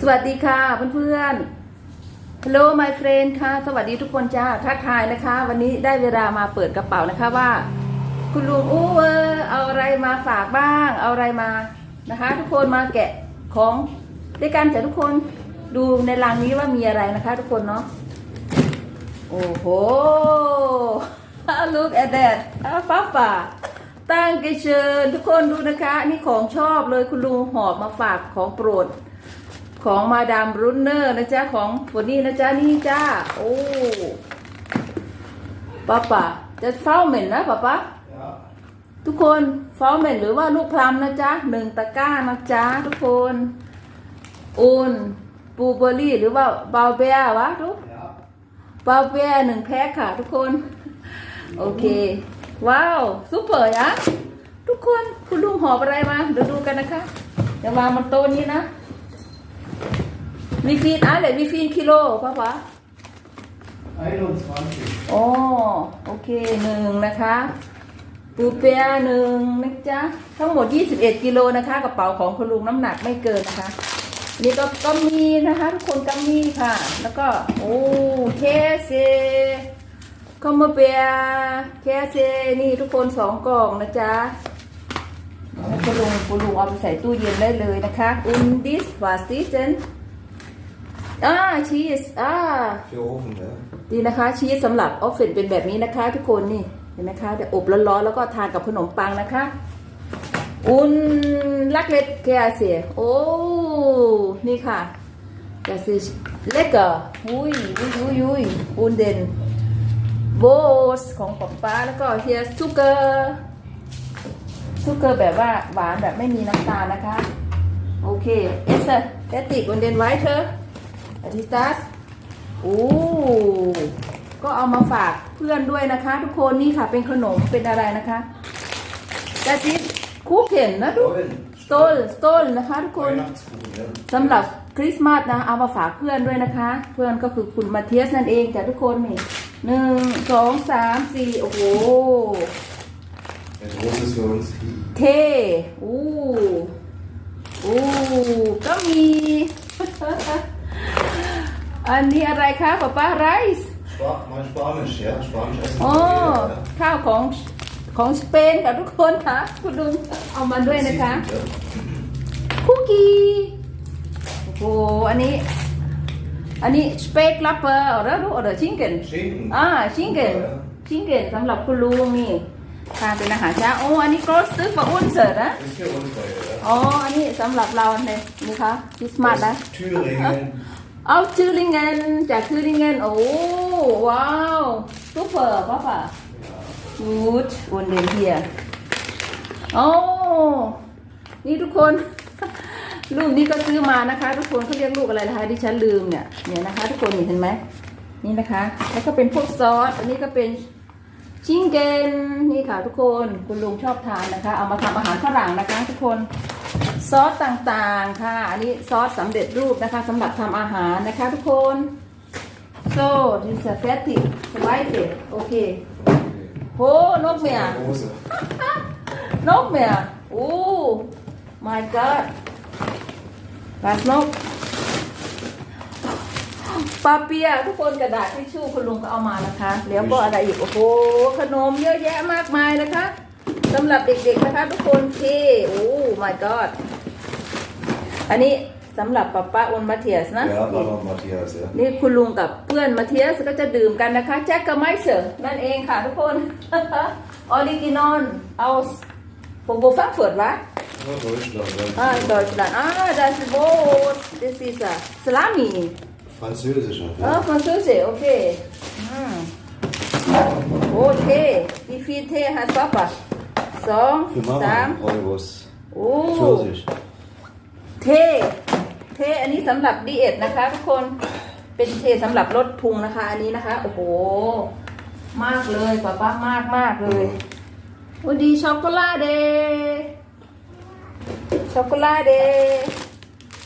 สวัสดีค่ะเพื่อนๆ Hello my friend ค่ะ สวัสดีทุกคนจ้าทักทายนะคะ วันนี้ได้เวลามาเปิดกระเป๋านะคะว่า คุณลุงอู้เออเอาอะไรมาฝากบ้าง เอาอะไรมานะคะ ทุกคนมาแกะของด้วยกันจ้ะทุกคนดูในรังนี้ว่ามีอะไรนะคะ ทุกคนเนาะโอ้โห look at that ป้าป่าตั้งกเชิญทุกคนดูนะคะ นี่ของชอบเลยคุณลุงหอบมาฝากของโปรด ของมาดามรุนเนอร์นะจ๊ะ ของฝนนี่นะจ๊ะ นี่จ้า โอ้ป้าป่าจะเฝ้าเหม็นนะป้าป้าทุกคนเฝ้าเหม็นหรือว่าลูกพลัมนะจ๊ะหนึ่งตะกร้านะจ๊ะ ทุกคนอุนปูเบอรี่ หรือว่าบาเบียวะทุกบาเบียหนึ่งแพ็คค่ะ ทุกคน โอเค ว้าวซุปเปอร์ยะทุกคนคุณลุงหอบอะไรมาเดี๋ยวดูกันนะคะ เดี๋ยววางบนโต๊ะนี้นะ วีฟีนอะไรวีฟีนกิโลป้าป๋า 21. โอ้โอเคหนึ่งนะคะปูเปียหนึ่งนะจ๊ะ ทั้งหมด 21 กิโลนะคะกระเป๋าของคุณลุงน้ำหนักไม่เกินนะคะ นี่ก็ก็มีนะคะ ทุกคนก็มีค่ะ แล้วก็โอ้เคเซคอมเมเปียเคเซนี่ทุกคนสองกล่องนะจ๊ะแล้วคุณลุงคุณลุงเอาไปใส่ตู้เย็นได้เลยนะคะอุนดิส วาสติเซนอ่าชีสอ่า Für Ofen, ne? ดีนะคะชีสสำหรับออฟฟิศเป็นแบบนี้นะคะ ทุกคนนี่เห็นไหมคะเดี๋ยวอบร้อนๆแล้วก็ทานกับขนมปังนะคะ อุนลักเล็ดแกเสียโอ้นี่ค่ะแกเสียเล็กอะอุ้ยอุ้ยอุ้ยอุ้ยอุนเดนโบสของป๊าป๊าแล้วก็เฮียซูเกอร์ซูเกอร์แบบว่าหวานแบบไม่มีน้ำตาลนะคะ โอเคเอสเอติกอุนเดนไว้เธอ อาทิตัสโอ้ก็เอามาฝากเพื่อนด้วยนะคะ ทุกคนนี่ค่ะเป็นขนมเป็นอะไรนะคะแต่จิคุกเห็นนะทุก Stollen. สโตลสโตลนะคะทุกคน Weihnachtskuchen, ne? สำหรับคริสต์มาสนะเอามาฝากเพื่อนด้วยนะคะ เพื่อนก็คือคุณมาเทียสนั่นเองจ้ะทุกคนนี่หนึ่งสองสามสี่โอ้โห Der große ist für uns. เท่อู้อู้ก็มี อันนี้อะไรคะป๊าป้าไรซ์ Spa mein Spanisch, ja? Spanisch essen. อ๋อ wir, ja? ข้าวของของสเปนค่ะทุกคนค่ะคุณลุงเอามาด้วยนะคะ Seafood, คุกกี้โอ้โหอันนี้ อันนี้สเปกลับเปอร์หรือหรือชิงเกน ja? Schinken. อ่าชิงเกน Ja. ชิงเกนสำหรับคุณลุงนี่ทานเป็นอาหารเช้าโอ้อันนี้กรอสตึกฝาอุ้นเสิร์ฟนะ Ist für uns, ja. อ๋ออันนี้สำหรับเราเนี่ยนี่คะคริสต์มาสนะ Aus Thüringen. เอาชื่อลิงเงนจากชื่อลิงเงนโอ้ว้าวซุปเปอร์ป้าป่ะ Gut und den hier โอ้นี่ทุกคนลูกนี้ก็ซื้อมานะคะ ทุกคนเขาเรียกลูกอะไรนะคะที่ฉันลืมเนี่ยเนี่ยนะคะ ทุกคนเห็นไหมนี่นะคะ แล้วก็เป็นพวกซอส อันนี้ก็เป็นชิงเกนนี่ค่ะทุกคนคุณลุงชอบทานนะคะ เอามาทำอาหารฝรั่งนะคะ ทุกคน ซอสต่างๆค่ะ อันนี้ซอสสำเร็จรูปนะคะสำหรับทำอาหารนะคะทุกคน so this is a fatty slice โอเคโหนกเมียนกเมียโอ้ my god ปลาสนกปลาเปียทุกคนกระดาษทิชชู่คุณลุงก็เอามานะคะ แล้วก็อะไรอีก โอ้โห ขนมเยอะแยะมากมายนะคะสำหรับเด็กๆนะคะทุกคนเท่โอ้ my god อันนี้สำหรับป้าป้าอุนมาเทียสนะ Ja, Papa Matthias, ja. นี่คุณลุงกับเพื่อนมาเทียสก็จะดื่มกันนะคะ แจ็คกับไมเซอร์นั่นเองค่ะทุกคน ออริจินอลเอาโฟโบฟังเฟิร์ดวะ Ja, Deutschland. อ่า Ja. ดอยส์แลนด์อ่าดัสโบส this is a สลามี Französischer. เออ Ja. ฟรังซูเซโอเคอืมโอเคดีฟีเทฮัสปัปะสอง Für สาม Mama Euros. โอ้ Pfirsich. เท เทอันนี้สำหรับดีเอทนะคะ ทุกคนเป็นเทสำหรับลดพุงนะคะ อันนี้นะคะ โอ้โห มากเลยป้าป้ามากมากเลยวันดีช็อกโกแลตเดย์ช็อกโกแลตเดย์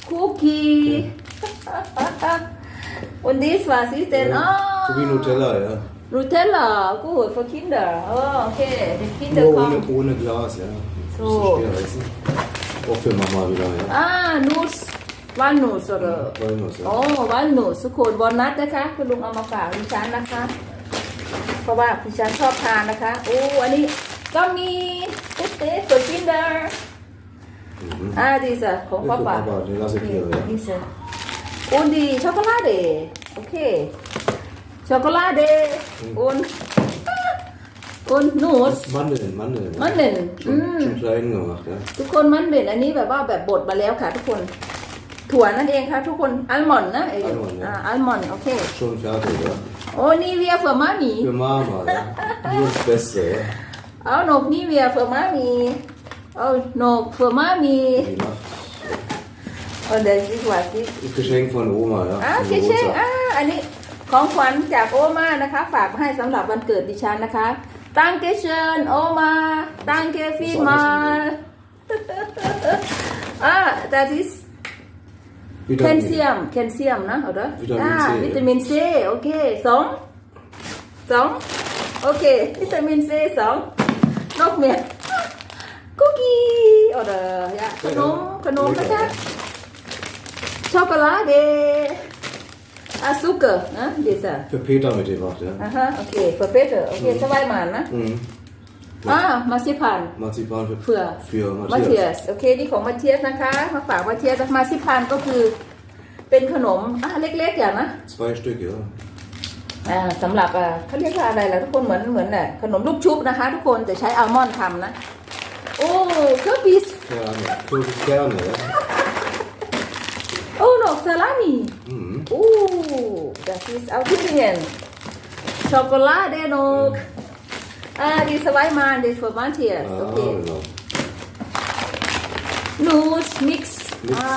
คุกกี้วันนี้สวาซิเซนอ๋อ So wie Nutella, ja. รูเทลล่ากูด for kinder อ๋อโอเค the kinder Nur come ohne, ohne Glas, ja. So. Bisschen schwer essen. Auch für Mama wieder, ja. อ่านูสวันหนูสด Walnuss, โอ้ ja. วันหนูสุโคนวอลนัทนะคะคุณลุงเอามาฝากดิฉันนะคะ เพราะว่าดิฉันชอบทานนะคะโอ้อันนี้ก็มีตุ๊ดเต๊ะตัวกินเดอร์ Mhm. อ่าดีสิของป้า Für ป๋า Papa, den lasse ich hier, ja. ดีสิอุนดีช็อกโกแลตเดย์โอเคช็อกโกแลตเดย์อุน อุนนูส Mandeln, Mandeln. ja. Mandeln, Schon, mm. schon klein gemacht, ja. ทุกคนมันเป็นอันนี้แบบว่าแบบบดมาแล้วค่ะทุกคน ถั่วนั่นเองค่ะทุกคนอัลมอนด์นะเออ Almond อ่า ja. อัลมอนด์โอเค Schon fertig, ja. โอ้นี่เวียเฟอร์มามี Für Mama, ja. Nur das Beste, ja. เอาหนกนี่เวียเฟอร์มามีเอาหนกเฟอร์มามี Die macht เอาเดี๋ยวสิกว่าสิ das Geschenk von Oma, ja. อ่า zum เคเช่ Geburtstag. อ่าอันนี้ของขวัญจากโอมานะคะ ฝากมาให้สำหรับวันเกิดดิฉันนะคะ ตังเกเชิญโอมาตังเกฟีมาอ่า that is แคล Vitamin. เซียมแคลเซียมนะเอาเด้อวิตามินอ่า C วิตามินซีโอเค สองสองโอเควิตามินซีสองนกเมียคุกกี้เอาเด้อยะขนมขนมนะคะช็อกโกแลตเดอาซุกเกอร์นะเดี๋ยวสิ Für Peter mitgebracht, ja. อ่าฮะโอเคเฟอร์เฟเตอร์โอเคสบายมันนะ Mhm. อ่ามาซิพัน Marzipan für, เผื่อ für มาเทีย Matthias. สโอเค นี่ของมาเทียสนะคะ มาฝากมาเทียสมาซิพันก็คือ เป็นขนมอะเล็กๆอย่างนะ Zwei Stück, ja. อ่าสำหรับอ่าเขาเรียกว่าอะไรล่ะทุกคนเหมือนเหมือนน่ะขนมลูกชุบนะคะ ทุกคนแต่ใช้อัลมอนด์ทำนะ โอ้เคอร์บิส Kerne. Kerne, ja. โอ้หนกซาลามี Mhm. โอ้ that is our Italian ช็อกโกแลตเดนกอ่าดีสไวายมันดีฟอร์มันเทียส Ah, โอเค genau. นูสมิกซ์อ่า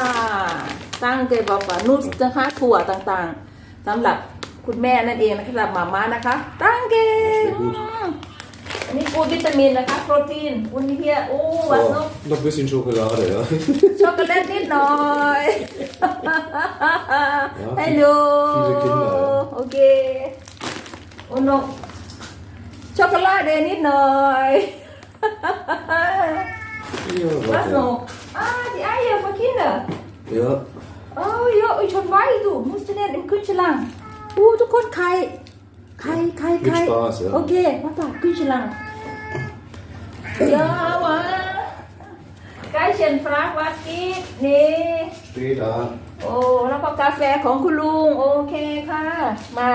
ตั้งใจบอกว่านูสนะคะถั่วต่างๆสำหรับคุณแม่นั่นเองนะคะสำหรับหมาม่านะคะ ตั้งเกง อันนี้กูดวิตามินนะคะ โปรตีนวันนี้เพียโอ้วัส Oh, นุ noch ein bisschen Schokolade, ja. ช็อกโกแลตนิดหน่อยฮัลโหล viele Kinder, ja. โอเคโอ้โนช็อกโกแลตเดย์นิดหน่อย Ja, วัสนุ warte. อ่าที่ไอ้เหี้ยมากินเด้อ Ja, Oh ja, ich schon weiß du, musst du nicht im Kühlschrank. Uh, du kannst Kai. Kai, Kai, Mit Kai. Spaß, ja. Okay, Papa, Kühlschrank. Ja, aber. Geilchen fragt, was geht? Nee. steht da. โอ้แล้วก็กาแฟของคุณลุงโอเคค่ะ มา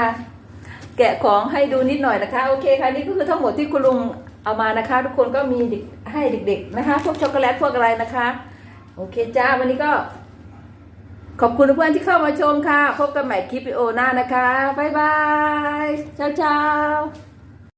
แกะของให้ดูนิดหน่อยนะคะ โอเคค่ะนี่ก็คือทั้งหมดที่คุณลุงเอามานะคะ ทุกคนก็มีเด็กให้เด็กๆนะคะ พวกช็อกโกแลตพวกอะไรนะคะ โอเคจ้าวันนี้ก็ ขอบคุณเพื่อนที่เข้ามาชมค่ะ พบกันใหม่คลิปวิดีโอหน้านะคะ บ๊ายบายเช้าเช้า